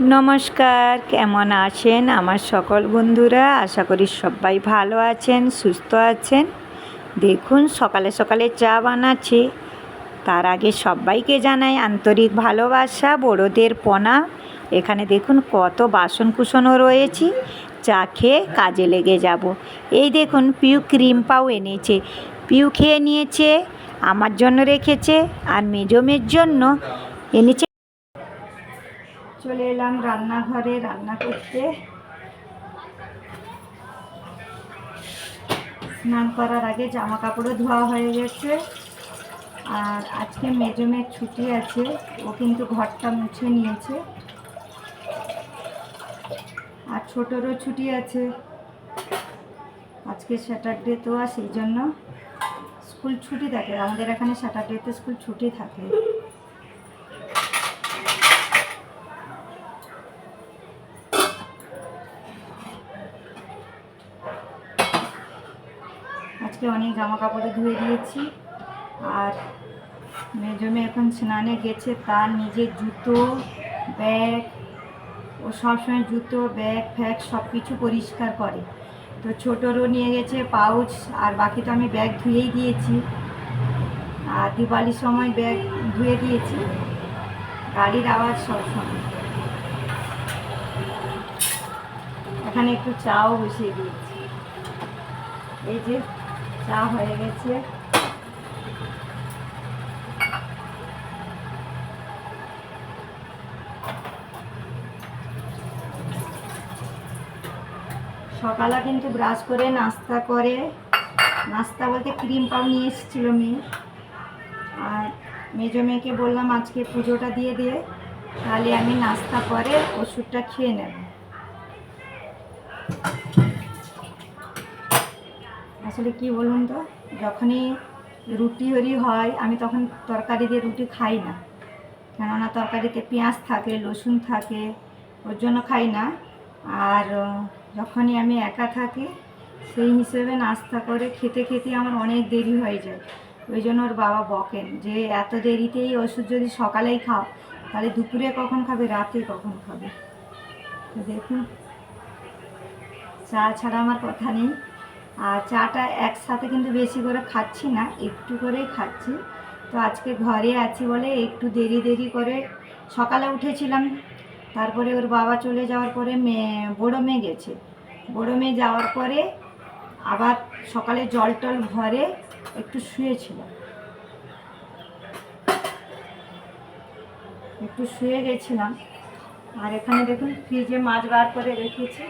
নমস্কার, কেমন আছেন আমার সকল বন্ধুরা? আশা করি সবাই ভালো আছেন, সুস্থ আছেন। দেখুন, সকালে সকালে চা বানাচ্ছি। তার আগে সবাইকে জানাই আন্তরিক ভালোবাসা, বড়োদের পনা। এখানে দেখুন, কত বাসন কুসনও রয়েছে। চা খেয়ে কাজে লেগে যাব। এই দেখুন, পিউ ক্রিম পাও এনেছে। পিউ খেয়ে নিয়েছে, আমার জন্য রেখেছে, আর মেজমের জন্য এনেছে চলে এলাম রান্নাঘরে, রান্না করতে। স্নান করার আগে জামা কাপড়ও ধোয়া হয়ে গেছে। আর আজকে মেজমের ছুটি আছে, ও কিন্তু ঘরটা মুছে নিয়েছে। আর ছোটরও ছুটি আছে। আজকে স্যাটারডে তো, আর সেই জন্য স্কুল ছুটি থাকে। আমাদের এখানে স্যাটারডেতে স্কুল ছুটি থাকে আজকে অনেক জামা কাপড়ে ধুয়ে দিয়েছি। আর মেজমে এখন স্নানে গেছে, তার নিজের জুতো, ব্যাগ, ও সবসময় জুতো, ব্যাগ, ফ্যাগ সব কিছু পরিষ্কার করে। তো ছোটোরও নিয়ে গেছে পাউচ, আর বাকি তো আমি ব্যাগ ধুয়েই দিয়েছি। আর দিওয়ালির সময় ব্যাগ ধুয়ে দিয়েছি। গাড়ির আওয়াজ সবসময়। এখানে একটু চাও বসিয়ে দিয়েছি। এই যে চা হয়ে গেছে। সকালে কিন্তু ব্রাশ করে নাস্তা করে। নাস্তা বলতে ক্রিম পাও নিয়ে এসেছিল মেয়ে। আর মেজো মেয়েকে বললাম, আজকে পুজোটা দিয়ে দিয়ে তাহলে আমি নাস্তা করে ওষুধটা খেয়ে নেব। আসলে কি বলুন তো, যখনই রুটি হরি হয়, আমি তখন তরকারি দিয়ে রুটি খাই না। কেননা তরকারিতে পেঁয়াজ থাকে, রসুন থাকে, ওর জন্য খাই না। আর যখনই আমি একা থাকি, সেই হিসেবে নাস্তা করে খেতে খেতে আমার অনেক দেরি হয়ে যায়। ওই জন্য ওর বাবা বকেন যে, এত দেরিতেই ওষুধ যদি সকালেই খাও, তাহলে দুপুরে কখন খাবে, রাতে কখন খাবে? তো দেখুন, চা ছাড়া আমার কথা নেই। আর চাটা একসাথে কিন্তু বেশি করে খাচ্ছি না, একটু করেই খাচ্ছি। তো আজকে ঘরে আছি বলে একটু দেরি দেরি করে সকালে উঠেছিলাম, তারপরে ওর বাবা চলে যাওয়ার পরে মেয়ে, বড়ো মেয়ে গেছে। বড়ো মেয়ে যাওয়ার পরে আবার সকালে জল টল ভরে একটু শুয়েছিলাম একটু শুয়ে গেছিলাম। আর এখানে দেখুন, ফ্রিজে মাছ বার করে রেখেছি।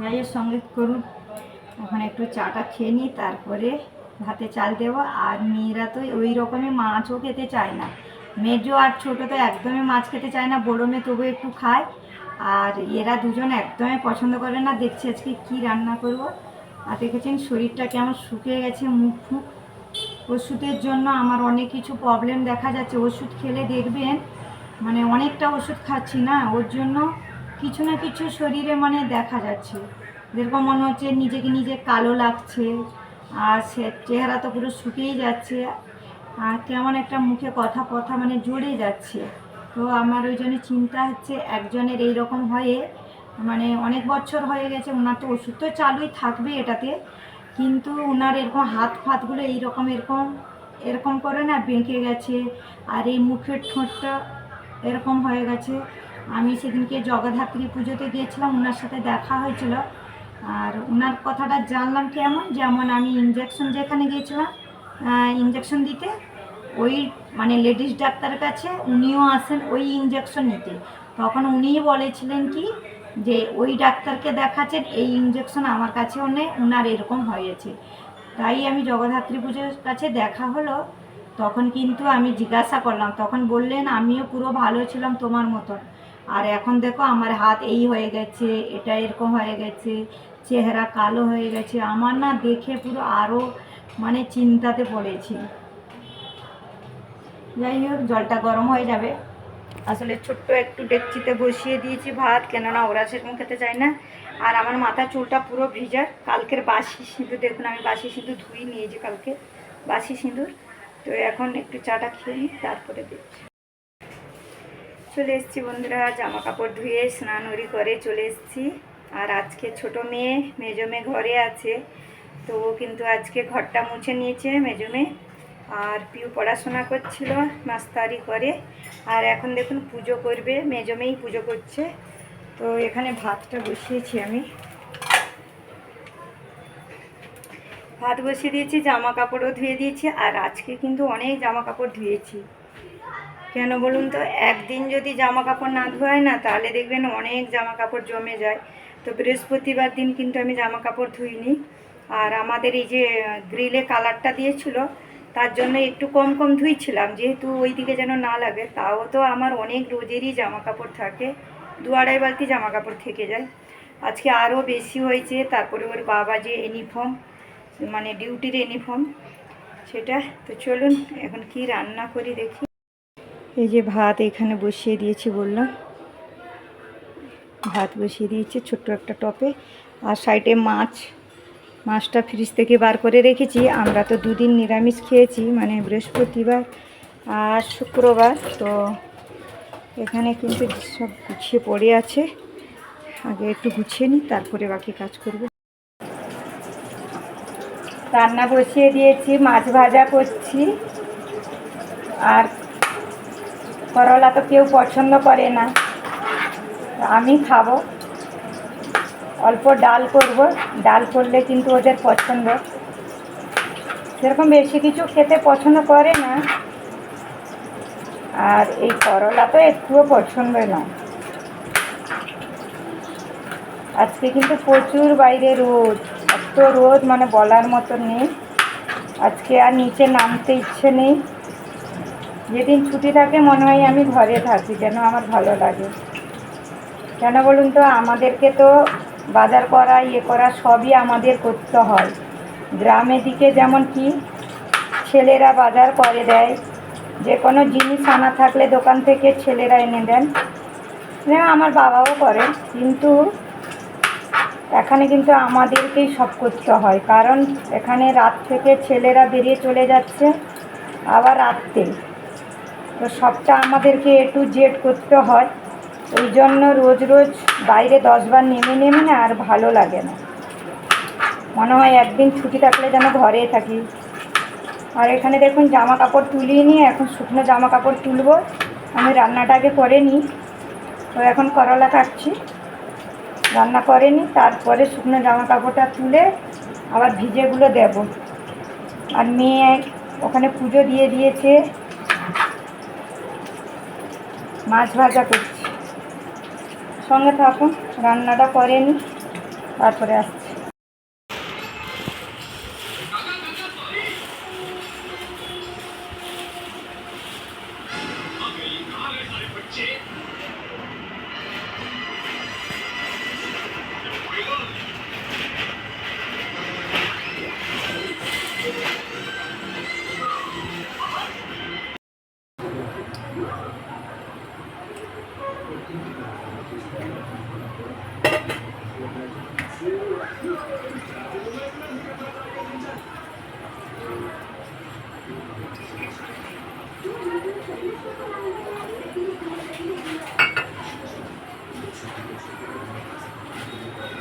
ভাইয়ের সঙ্গে করুন। ওখানে একটু চাটা খেয়ে নিই, তারপরে ভাতে চাল দেবো। আর মেয়েরা তো ওই রকমই মাছও খেতে চায় না। মেজো আর ছোটো তো একদমই মাছ খেতে চায় না, বড়ো মেয়ে তবু একটু খায়। আর এরা দুজন একদমই পছন্দ করে না। দেখছি আজকে কি রান্না করব। আর দেখেছেন শরীরটা কেমন শুকিয়ে গেছে, মুখ ফুক ওষুধের জন্য আমার অনেক কিছু প্রবলেম দেখা যাচ্ছে। ওষুধ খেলে দেখবেন মানে অনেকটা ওষুধ খাচ্ছি না। ওর জন্য কিছু না কিছু শরীরে মানে দেখা যাচ্ছে। যেরকম মনে হচ্ছে নিজেকে নিজে কালো লাগছে, আর সে চেহারা তো পুরো শুকিয়েই যাচ্ছে, আর কেমন একটা মুখে কথা কথা মানে জড়ে যাচ্ছে। তো আমার ওই জন্য চিন্তা হচ্ছে একজনের এই রকম হয়ে মানে অনেক বছর হয়ে গেছে ওনার তো ওষুধ তো চালুই থাকবে এটাতে, কিন্তু ওনার এরকম হাত ফাতগুলো এইরকম এরকম এরকম করে না বেঁকে গেছে, আর এই মুখের ঠোঁটটা এরকম হয়ে গেছে। আমি সেদিনকে জগদ্ধাত্রী পুজোতে গিয়েছিলাম ওনার সাথে দেখা হয়েছিল। আর ওনার কথাটা জানলাম কেমন? যেমন আমি ইঞ্জেকশন যেখানে গিয়েছিলাম ইঞ্জেকশন দিতে, ওই মানে লেডিস ডাক্তারের কাছে উনিও আসেন ওই ইঞ্জেকশন নিতে। তখন উনিই বলেছিলেন কি, যে ওই ডাক্তারকে দেখাচ্ছেন, এই ইঞ্জেকশন আমার কাছেও নেই ওনার এরকম হয়েছে। তাই আমি জগদ্ধাত্রী পুজোর কাছে দেখা হলো। তখন কিন্তু আমি জিজ্ঞাসা করলাম, তখন বললেন, আমিও পুরো ভালো ছিলাম তোমার মতন। আর এখন দেখো আমার হাত এই হয়ে গেছে, এটা এরকম হয়ে গেছে, চেহারা কালো হয়ে গেছে। আমার না দেখে পুরো আরও মানে চিন্তাতে পড়েছি। যাই হোক, জলটা গরম হয়ে যাবে। আসলে ছোট্ট একটু ডেকচিতে বসিয়ে দিয়েছি ভাত, কেননা ওরা সেরকম খেতে চায় না। আর আমার মাথা চুলটা পুরো ভিজার কালকের বাসি সিঁদুর, দেখুন আমি বাসি সিঁদুর ধুই নিয়েছি কালকে, বাসি সিঁদুর। তো এখন একটু চাটা খেয়ে তারপরে দিচ্ছি চলে এসেছি বন্ধুরা জামা কাপড় ধুয়ে স্নান উড়ি করে চলে এসেছি। আর আজকে ছোট মেয়ে, মেজো মেয়ে ঘরে আছে, তো ও কিন্তু আজকে ঘরটা মুছে নিয়েছে মেজো মেয়ে। আর পিউ পড়াশোনা করছিল মাস্তারি করে আর এখন দেখুন পুজো করবে, মেজো মেয়েই পুজো করছে। তো এখানে ভাতটা বসিয়েছি আমি। ভাত বসিয়ে দিয়েছি জামা কাপড়ও ধুয়ে দিয়েছি, আর আজকে কিন্তু অনেক জামা কাপড় ধুয়েছি। কেন বলুন তো? একদিন যদি জামা কাপড় না ধোয় না, তাহলে দেখবেন অনেক জামা কাপড় জমে যায়। তো বৃহস্পতিবার দিন কিন্তু আমি জামা কাপড় ধুইনি। আর আমাদের এই যে গ্রিলে কালারটা দিয়েছিল, তার জন্য একটু কম কম ধুইছিলাম, যেহেতু ওই দিকে যেন না লাগে। তাও তো আমার অনেক রোজেরই জামা কাপড় থাকে, দু আড়াই বালতি জামা কাপড় থেকে যায়। আজকে আরও বেশি হয়েছে, তারপরে ওর বাবা যে ইউনিফর্ম মানে ডিউটির ইউনিফর্ম, সেটা। তো চলুন, এখন কি রান্না করি দেখি। এই যে ভাত এখানে বসিয়ে দিয়েছি বললাম। ভাত বসিয়ে দিয়েছি, ছোট্ট একটা টপে। আর সাইডে মাছ, মাছটা ফ্রিজ থেকে বার করে রেখেছি। আমরা তো দুদিন নিরামিষ খেয়েছি মানে বৃহস্পতিবার আর শুক্রবার। তো এখানে কিন্তু সব গুছিয়ে পড়ে আছে। আগে একটু গুছিয়ে নিই, তারপরে বাকি কাজ করব। রান্না বসিয়ে দিয়েছি, মাছ ভাজা করছি। আর করলা তো কেউ পছন্দ করে না। আমি খাব। অল্প ডাল করব। ডাল করলে কিন্তু ওদের পছন্দ। সেরকম বেশি কিছু খেতে পছন্দ করে না। আর এই করলা তো একটুও পছন্দ না। আজকে কিন্তু প্রচুর বাইরে রোদ। এত রোদ মানে বলার মতো নেই। আজকে আর নিচে নামতে ইচ্ছে নেই। যেদিন ছুটি থাকে, মনে হয় আমি ঘরে থাকি, যেন আমার ভালো লাগে। কেন বলুন তো, আমাদেরকে তো বাজার করা ইয়ে করা সবই আমাদের করতে হয়। গ্রামের দিকে যেমন কি, ছেলেরা বাজার করে দেয়। যে কোনো জিনিস আনা থাকলে দোকান থেকে ছেলেরা এনে দেন। হ্যাঁ আমার বাবাও করে, কিন্তু এখানে কিন্তু আমাদেরকেই সব করতে হয়। কারণ এখানে রাত থেকে ছেলেরা বেরিয়ে চলে যাচ্ছে, আবার রাত্রে। তো সবটা আমাদেরকে এ টু জেড করতে হয়। ওই জন্য রোজ রোজ বাইরে দশবার নেমে নেমে না আর ভালো লাগে না। মনে হয় একদিন ছুটি থাকলে যেন ঘরে থাকি। আর এখানে দেখুন জামা কাপড় তুলিয়ে নিয়ে এখন শুকনো জামা কাপড় তুলবো। আমি রান্নাটাকে করে নিই। তো এখন করলা কাটছি। রান্না করে নিই, তারপরে শুকনো জামা কাপড়টা তুলে আবার ভিজেগুলো দেব। আর মেয়ে ওখানে পুজো দিয়ে দিয়েছে। মাছ ভাজা করছি। সঙ্গে থাকুন রান্নাটা করে নিই তারপরে আসছি। Thank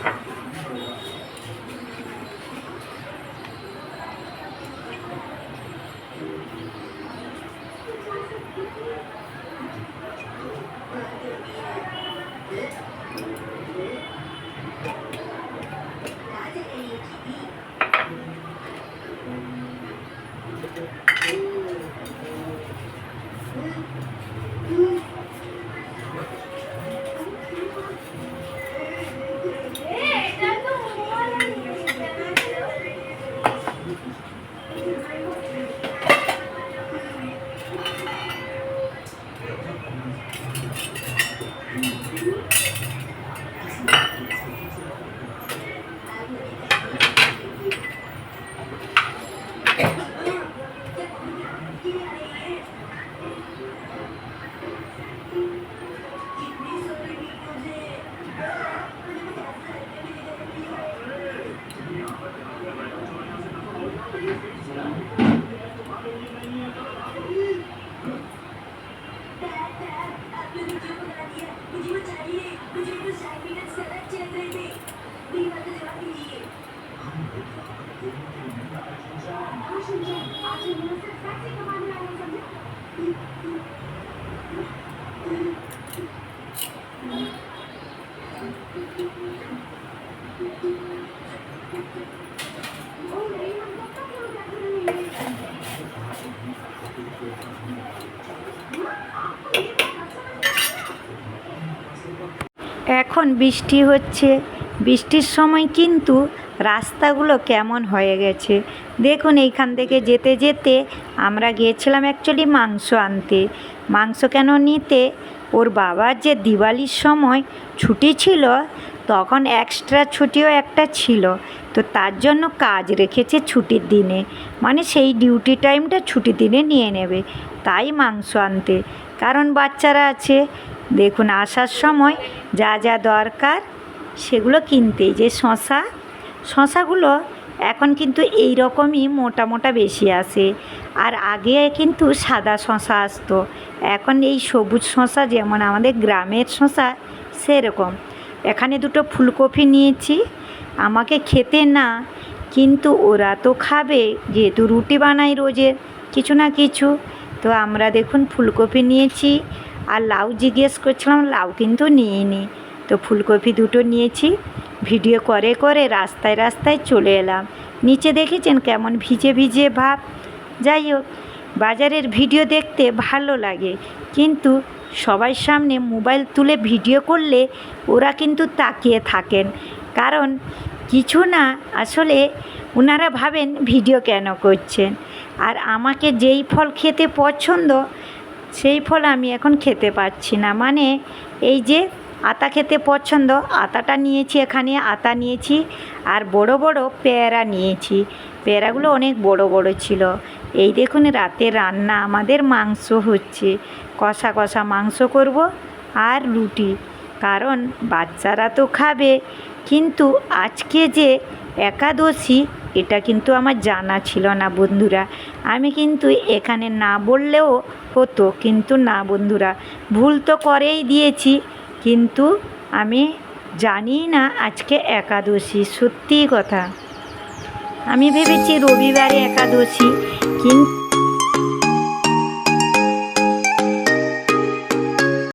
you. এখন বৃষ্টি হচ্ছে? বৃষ্টির সময় কিন্তু রাস্তাগুলো কেমন হয়ে গেছে? দেখুন, এইখান থেকে যেতে যেতে আমরা গিয়েছিলাম অ্যাকচুয়ালি মাংস আনতে। মাংস কেন নিতে? ওর বাবার যে দিওয়ালির সময় ছুটি ছিল, তখন এক্সট্রা ছুটিও একটা ছিল। তো তার জন্য কাজ রেখেছে ছুটির দিনে। মানে সেই ডিউটি টাইমটা ছুটির দিনে নিয়ে নেবে। তাই মাংস আনতে। কারণ বাচ্চারা আছে দেখুন, আসার সময় যা যা দরকার সেগুলো কিনতেই। যে শশা, শশাগুলো এখন কিন্তু এই রকমই মোটা মোটা বেশি আসে আর আগে কিন্তু সাদা শশা আসতো। এখন এই সবুজ শশা, যেমন আমাদের গ্রামের শশা, সেরকম। এখানে দুটো ফুলকপি নিয়েছি। আমাকে খেতে না, কিন্তু ওরা তো খাবে। যেহেতু রুটি বানাই রোজের, কিছু না কিছু। তো আমরা দেখুন, ফুলকপি নিয়েছি। আর লাউ জিজ্ঞেস করছিলাম, লাউ কিন্তু নিইনি। তো ফুলকপি দুটো নিয়েছি, ভিডিও করে করে রাস্তায় রাস্তায় চলে এলাম। নিচে দেখেছেন কেমন ভিজে ভিজে ভাব? যাই হোক, বাজারের ভিডিও দেখতে ভালো লাগে। কিন্তু সবার সামনে মোবাইল তুলে ভিডিও করলে ওরা কিন্তু তাকিয়ে থাকেন। কারণ কিছু না, আসলে ওনারা ভাবেন ভিডিও কেন করছেন? আর আমাকে যেই ফল খেতে পছন্দ সেই ফল আমি এখন খেতে পাচ্ছি না। মানে এই যে আতা খেতে পছন্দ, আতাটা নিয়েছি এখানে, আতা নিয়েছি আর বড় বড় পেয়ারা নিয়েছি। পেয়ারাগুলো অনেক বড় বড় ছিল। এই দেখুন রাতে রান্না, আমাদের মাংস হচ্ছে। কষা কষা মাংস করব আর রুটি। কারণ বাচ্চারা তো খাবে, কিন্তু আজকে যে একাদশী এটা কিন্তু আমার জানা ছিল না বন্ধুরা। আমি কিন্তু এখানে না বললেও হতো, কিন্তু না বন্ধুরা। ভুল তো করেই দিয়েছি, কিন্তু আমি জানি না আজকে একাদশী, সত্যি কথা। আমি ভেবেছি রবিবারে একাদশী কিন্তু